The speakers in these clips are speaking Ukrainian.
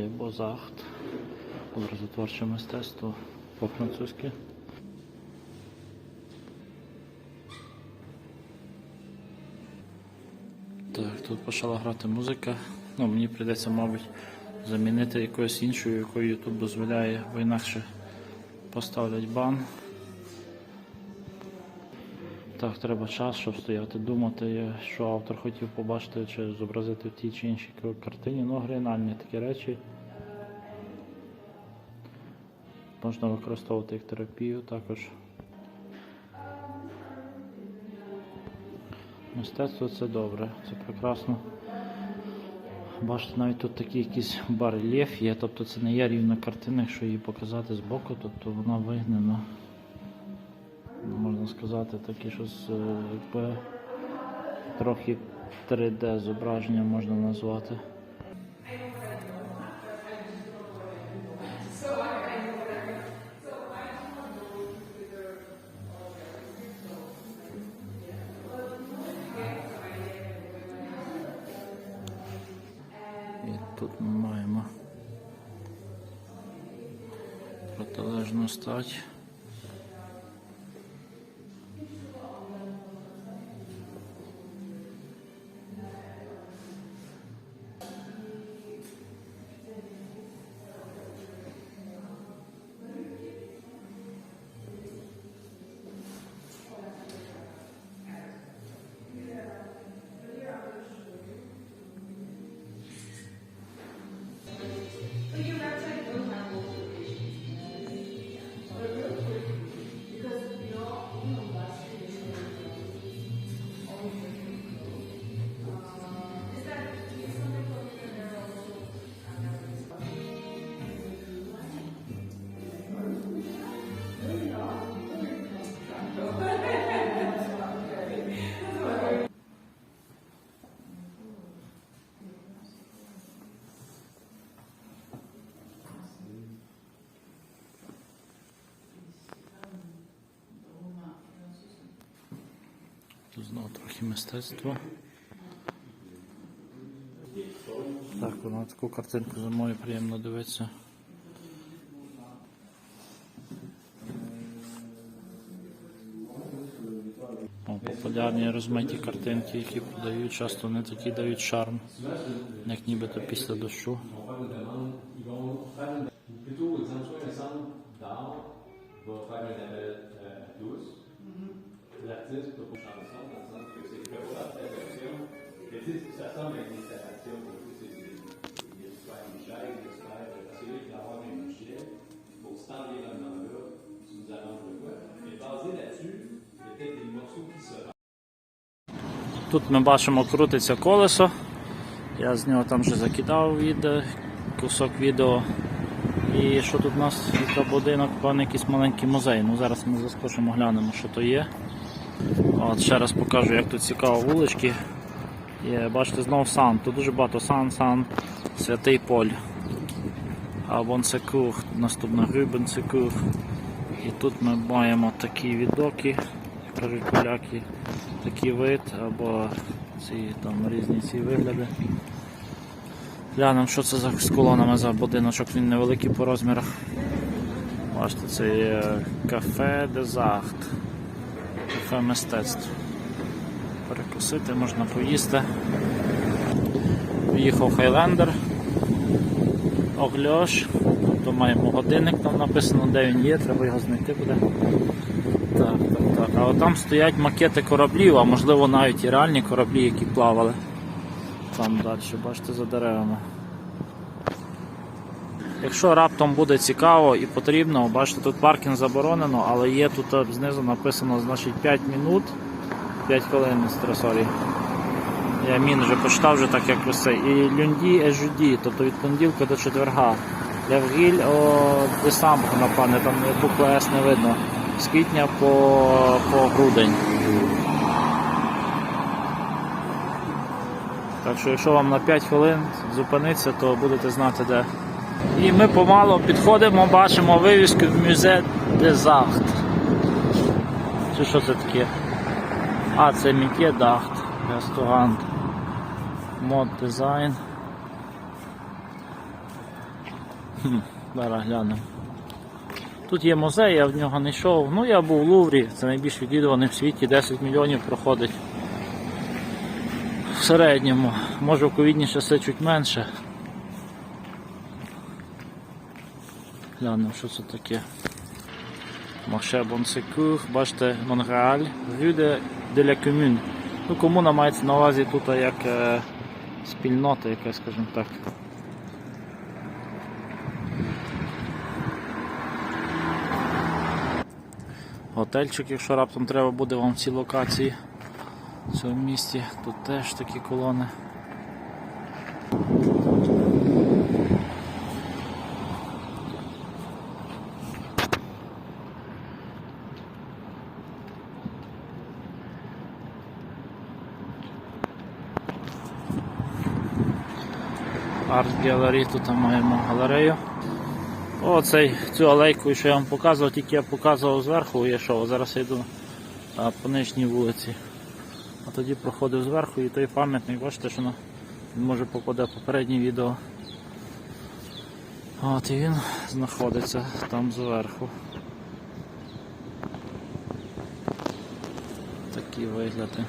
Le Beaux-Arts. Образотворче мистецтво по-французьки. Так, тут почала грати музика. Ну, мені прийдеться, мабуть, замінити якоюсь іншою, якою YouTube дозволяє, бо інакше поставлять бан. Так, треба час, щоб стояти, думати, що автор хотів побачити чи зобразити в тій чи іншій картині. Ну, оригінальні такі речі. Можна використовувати як терапію також. Мистецтво це добре, це прекрасно. Бачите, навіть тут такий якийсь барельєф є, тобто це не є рівна картина, якщо її показати збоку, тобто вона вигнена. Можна сказати, таке щось е, якби трохи 3D зображення можна назвати. І тут ми маємо протилежну стать. Знову трохи мистецтва. Так, на таку картинку зимою приємно дивитися. О, популярні розмиті картинки, які подають, часто не такі дають шарм, як нібито після дощу. Тут ми бачимо, крутиться колесо. Я з нього там вже закидав відео, кусок відео. І що тут у нас є будинок, певний якийсь маленький музей. Ну зараз ми заскочимо, глянемо, що то є. От Ще раз покажу, як тут цікаво вулички. Є, бачите, знову сан. Тут дуже багато сан, сан, святий поль. А Бонсекур, наступна Грюбенсекур. І тут ми маємо такі відоки, кажуть поляки, такий вид або ці там різні ці вигляди. Глянемо, що це за з колонами за будиночок, він невеликий по розмірах. Бачите, це є кафе Дезахт. Кафе мистецтв. Перекусити, можна поїсти. В'їхав Хайлендер. Огльош. Тобто маємо годинник, там написано, де він є, треба його знайти буде. Так, так, так. А там стоять макети кораблів, а можливо навіть і реальні кораблі, які плавали. Там далі, бачите, за деревами. Якщо раптом буде цікаво і потрібно, бачите, тут паркінг заборонено, але є тут знизу написано значить 5 минут, 5 хвилин стресорі. Я мін вже почитав вже так як ось. І люнді ежуді, тобто від понеділка до четверга. Левгіль о десамбр, напевне, там буква С не видно. З квітня по, по грудень. Так що, якщо вам на 5 хвилин зупинитися, то будете знати де. І ми помало підходимо, бачимо вивіску в мюзе Дезахт. Чи що це таке? А, це Мітє Дахт, ресторан. Мод дизайн. Зараз глянемо. Тут є музей, я в нього не йшов. Ну я був в Луврі, це найбільш відвідуваний в світі, 10 мільйонів проходить. В середньому, може в ковідні часи чуть менше. Глянемо, що це таке. Марше Бонсекур, бачите, Монреаль, de, de la Commune. Ну, комуна мається на увазі тут як е, спільнота, яка, скажімо так. Готельчик, якщо раптом треба буде вам в цій локації в цьому місті, тут теж такі колони. Арт Gallery, тут маємо галерею. Оцей, цю алейку, що я вам показував, тільки я показував зверху, я йшов, зараз я йду по нижній вулиці. А тоді проходив зверху і той пам'ятник, бачите, що він може попаде в попереднє відео. От і він знаходиться там зверху. Такі вигляди.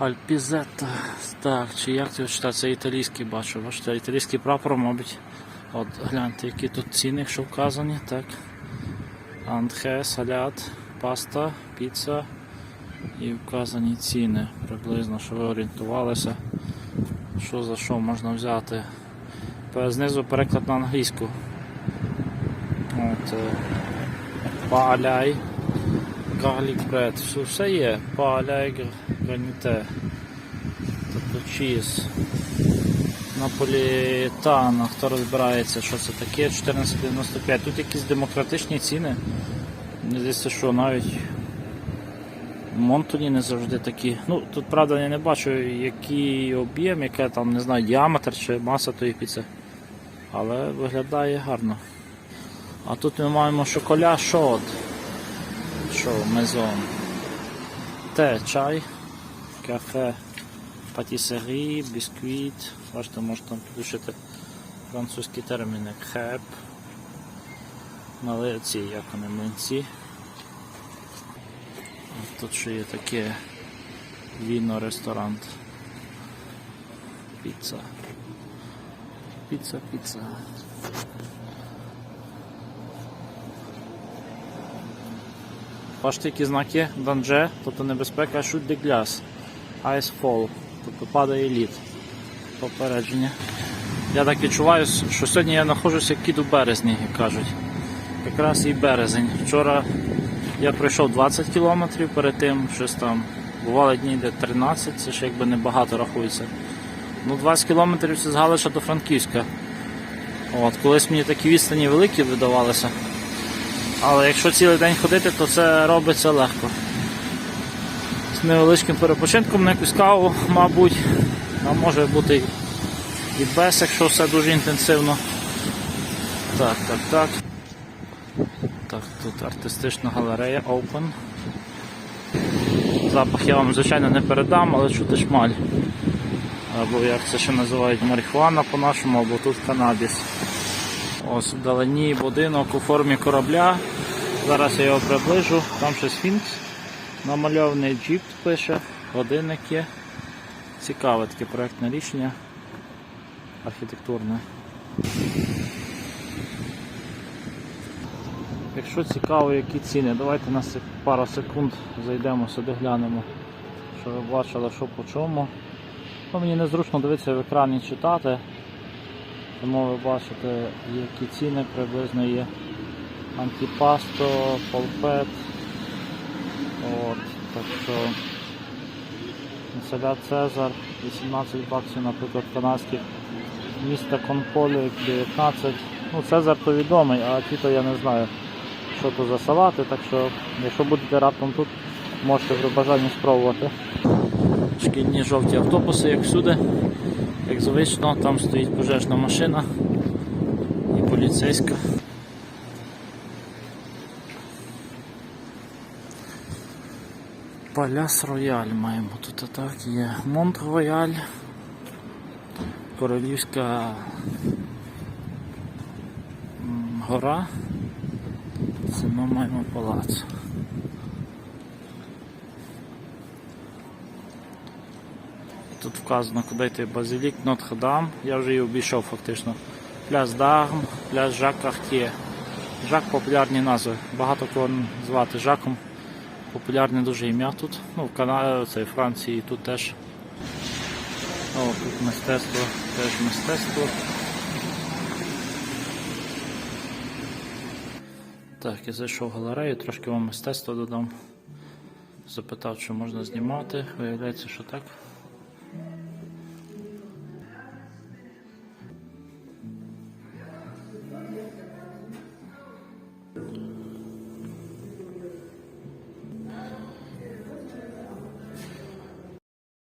Альпізетта. Так, чи як це читати? Це італійський бачу. Бачите, італійський прапор, мабуть. От гляньте, які тут ціни, що вказані. Так. Антхе, салят, паста, піца і вказані ціни. Приблизно, що ви орієнтувалися. Що за що можна взяти. Знизу переклад на англійську. От, е, Пааляй. Bread, все, все є. Пааляй граніте. Тобто чіз. Наполітана, хто розбирається, що це таке, 14,95. Тут якісь демократичні ціни. Здається, що навіть Монтоні не завжди такі. Ну, тут правда я не бачу, який об'єм, яке там, не знаю, діаметр чи маса тої піци. Але виглядає гарно. А тут ми маємо шоколя шот. Що, мезон. Те, чай, кафе, патісері, бісквіт. Бачите, можна там підушити французькі терміни. Хеп. Малиці, як вони млинці. Тут ще є таке віно ресторант. Піца. Піца, піца. Бачите, які знаки данже, тобто небезпека shoot the glass. Ice fall, тобто падає лід. Попередження. Я так відчуваю, що сьогодні я знаходжуся кіт у березні, як кажуть. Якраз і березень. Вчора я пройшов 20 кілометрів, перед тим щось там. Бували дні, де 13, це ще якби небагато рахується. Ну 20 кілометрів це з Галиша до Франківська. От, колись мені такі відстані великі видавалися. Але якщо цілий день ходити, то це робиться легко. Невеличким перепочинком на якусь каву, мабуть, а може бути і- без, якщо все дуже інтенсивно. Так, так, так. Так, тут артистична галерея Open. Запах я вам, звичайно, не передам, але чути шмаль. Або як це ще називають марихуана по-нашому, або тут канабіс. Ось вдалині будинок у формі корабля. Зараз я його приближу. Там ще сфінкс. Намальований джіп пише, годинник є. Цікаве таке проєктне рішення. Архітектурне. Якщо цікаво, які ціни, давайте на пару секунд зайдемо сюди, глянемо, щоб ви бачили, що по чому. Ну, мені незручно дивитися в екрані читати. Тому ви бачите, які ціни приблизно є. Антипасто, полпет. От, так що салят Цезар 18 баксів, наприклад, канадських. Місто Конполі 19. Ну, Цезар то відомий, а ті то я не знаю, що то за салати, так що, якщо будете раптом тут, можете при бажанні спробувати. Шкільні жовті автобуси, як всюди. Як звично, там стоїть пожежна машина і поліцейська. Паляс Рояль маємо тут так є. Монт Рояль. Королівська гора. Це ми маємо палац. Тут вказано, куди йти Базилік, Нотр-Дам. Я вже її обійшов фактично. Пляж Дарм, пляж Жак Картє. Жак популярні назви. Багато кого звати Жаком. Популярне дуже ім'я тут. Ну, в Канаді, це Франції, тут теж. О, тут мистецтво, теж мистецтво. Так, я зайшов в галерею, трошки вам мистецтво додам. Запитав, чи можна знімати. Виявляється, що так.